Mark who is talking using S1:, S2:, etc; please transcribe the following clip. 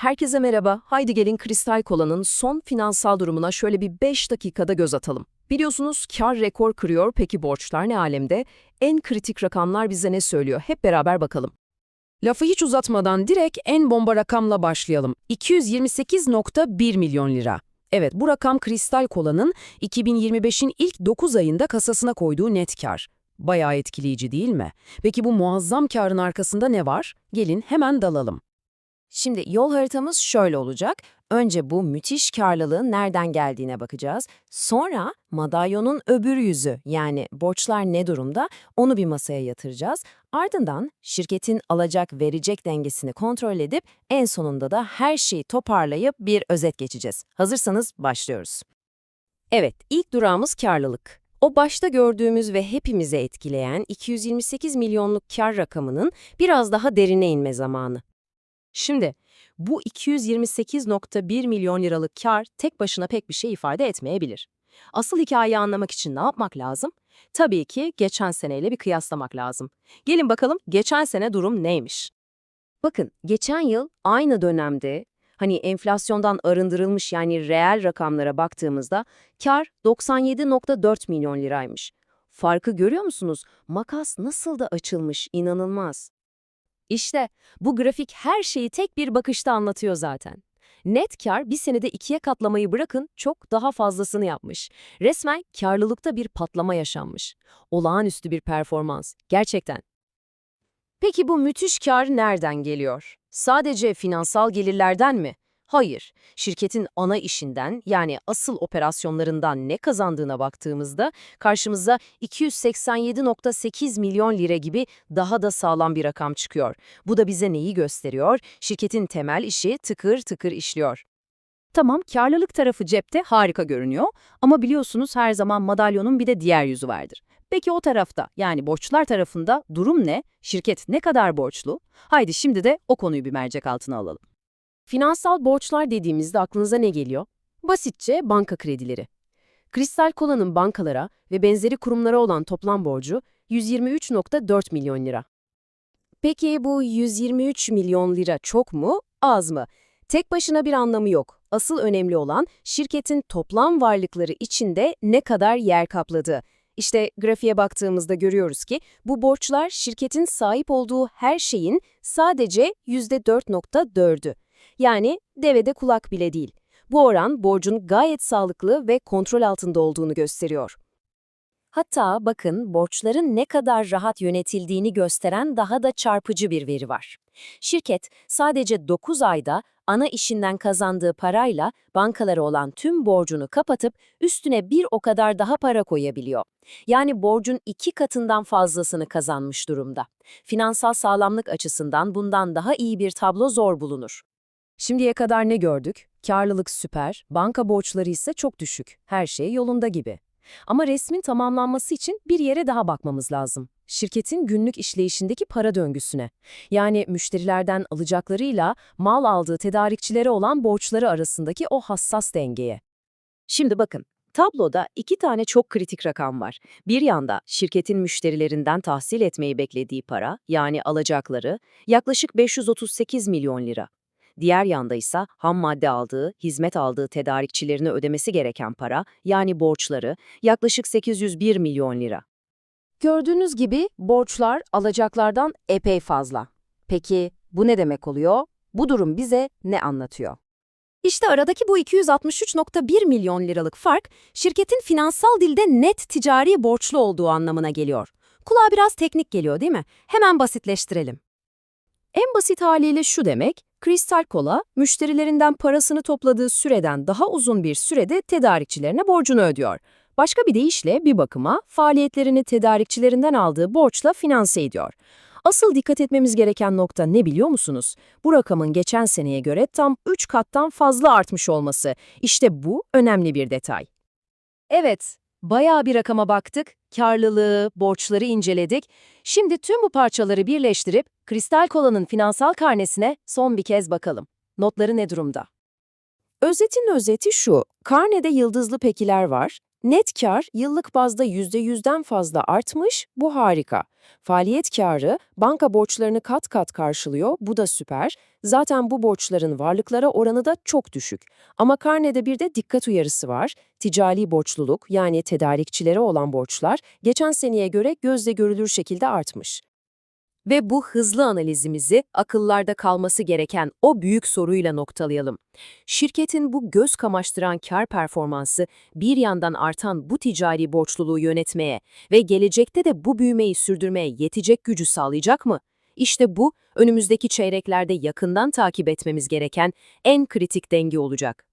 S1: Herkese merhaba. Haydi gelin Kristal Kola'nın son finansal durumuna şöyle bir 5 dakikada göz atalım. Biliyorsunuz kar rekor kırıyor. Peki borçlar ne alemde? En kritik rakamlar bize ne söylüyor? Hep beraber bakalım.
S2: Lafı hiç uzatmadan direkt en bomba rakamla başlayalım. 228.1 milyon lira. Evet bu rakam Kristal Kola'nın 2025'in ilk 9 ayında kasasına koyduğu net kar. Bayağı etkileyici değil mi? Peki bu muazzam karın arkasında ne var? Gelin hemen dalalım.
S3: Şimdi yol haritamız şöyle olacak. Önce bu müthiş karlılığın nereden geldiğine bakacağız. Sonra madalyonun öbür yüzü yani borçlar ne durumda onu bir masaya yatıracağız. Ardından şirketin alacak verecek dengesini kontrol edip en sonunda da her şeyi toparlayıp bir özet geçeceğiz. Hazırsanız başlıyoruz.
S1: Evet, ilk durağımız karlılık. O başta gördüğümüz ve hepimizi etkileyen 228 milyonluk kar rakamının biraz daha derine inme zamanı.
S4: Şimdi bu 228.1 milyon liralık kar tek başına pek bir şey ifade etmeyebilir. Asıl hikayeyi anlamak için ne yapmak lazım? Tabii ki geçen seneyle bir kıyaslamak lazım. Gelin bakalım geçen sene durum neymiş?
S1: Bakın, geçen yıl aynı dönemde hani enflasyondan arındırılmış yani reel rakamlara baktığımızda kar 97.4 milyon liraymış. Farkı görüyor musunuz? Makas nasıl da açılmış, inanılmaz.
S4: İşte bu grafik her şeyi tek bir bakışta anlatıyor zaten. Net kar bir senede ikiye katlamayı bırakın çok daha fazlasını yapmış. Resmen karlılıkta bir patlama yaşanmış. Olağanüstü bir performans. Gerçekten. Peki bu müthiş kar nereden geliyor? Sadece finansal gelirlerden mi? Hayır. Şirketin ana işinden yani asıl operasyonlarından ne kazandığına baktığımızda karşımıza 287.8 milyon lira gibi daha da sağlam bir rakam çıkıyor. Bu da bize neyi gösteriyor? Şirketin temel işi tıkır tıkır işliyor.
S5: Tamam, karlılık tarafı cepte harika görünüyor ama biliyorsunuz her zaman madalyonun bir de diğer yüzü vardır. Peki o tarafta yani borçlar tarafında durum ne? Şirket ne kadar borçlu? Haydi şimdi de o konuyu bir mercek altına alalım.
S1: Finansal borçlar dediğimizde aklınıza ne geliyor? Basitçe banka kredileri. Kristal Kola'nın bankalara ve benzeri kurumlara olan toplam borcu 123.4 milyon lira. Peki bu 123 milyon lira çok mu, az mı? Tek başına bir anlamı yok. Asıl önemli olan şirketin toplam varlıkları içinde ne kadar yer kapladığı. İşte grafiğe baktığımızda görüyoruz ki bu borçlar şirketin sahip olduğu her şeyin sadece %4.4'ü. Yani devede kulak bile değil. Bu oran borcun gayet sağlıklı ve kontrol altında olduğunu gösteriyor.
S3: Hatta bakın borçların ne kadar rahat yönetildiğini gösteren daha da çarpıcı bir veri var. Şirket sadece 9 ayda ana işinden kazandığı parayla bankalara olan tüm borcunu kapatıp üstüne bir o kadar daha para koyabiliyor. Yani borcun iki katından fazlasını kazanmış durumda. Finansal sağlamlık açısından bundan daha iyi bir tablo zor bulunur.
S1: Şimdiye kadar ne gördük? Karlılık süper, banka borçları ise çok düşük. Her şey yolunda gibi. Ama resmin tamamlanması için bir yere daha bakmamız lazım. Şirketin günlük işleyişindeki para döngüsüne. Yani müşterilerden alacaklarıyla mal aldığı tedarikçilere olan borçları arasındaki o hassas dengeye.
S4: Şimdi bakın, tabloda iki tane çok kritik rakam var. Bir yanda şirketin müşterilerinden tahsil etmeyi beklediği para, yani alacakları, yaklaşık 538 milyon lira. Diğer yanda ise ham madde aldığı, hizmet aldığı tedarikçilerine ödemesi gereken para, yani borçları, yaklaşık 801 milyon lira.
S1: Gördüğünüz gibi borçlar alacaklardan epey fazla. Peki bu ne demek oluyor? Bu durum bize ne anlatıyor?
S5: İşte aradaki bu 263.1 milyon liralık fark, şirketin finansal dilde net ticari borçlu olduğu anlamına geliyor. Kulağa biraz teknik geliyor değil mi? Hemen basitleştirelim.
S1: En basit haliyle şu demek, Kristal Kola, müşterilerinden parasını topladığı süreden daha uzun bir sürede tedarikçilerine borcunu ödüyor. Başka bir deyişle bir bakıma faaliyetlerini tedarikçilerinden aldığı borçla finanse ediyor. Asıl dikkat etmemiz gereken nokta ne biliyor musunuz? Bu rakamın geçen seneye göre tam 3 kattan fazla artmış olması. İşte bu önemli bir detay.
S4: Evet, bayağı bir rakama baktık, karlılığı, borçları inceledik. Şimdi tüm bu parçaları birleştirip Kristal Kola'nın finansal karnesine son bir kez bakalım. Notları ne durumda?
S1: Özetin özeti şu, karnede yıldızlı pekiler var, Net kar yıllık bazda %100'den fazla artmış, bu harika. Faaliyet karı banka borçlarını kat kat karşılıyor, bu da süper. Zaten bu borçların varlıklara oranı da çok düşük. Ama karnede bir de dikkat uyarısı var. Ticari borçluluk yani tedarikçilere olan borçlar geçen seneye göre gözle görülür şekilde artmış.
S4: Ve bu hızlı analizimizi akıllarda kalması gereken o büyük soruyla noktalayalım. Şirketin bu göz kamaştıran kar performansı bir yandan artan bu ticari borçluluğu yönetmeye ve gelecekte de bu büyümeyi sürdürmeye yetecek gücü sağlayacak mı? İşte bu önümüzdeki çeyreklerde yakından takip etmemiz gereken en kritik denge olacak.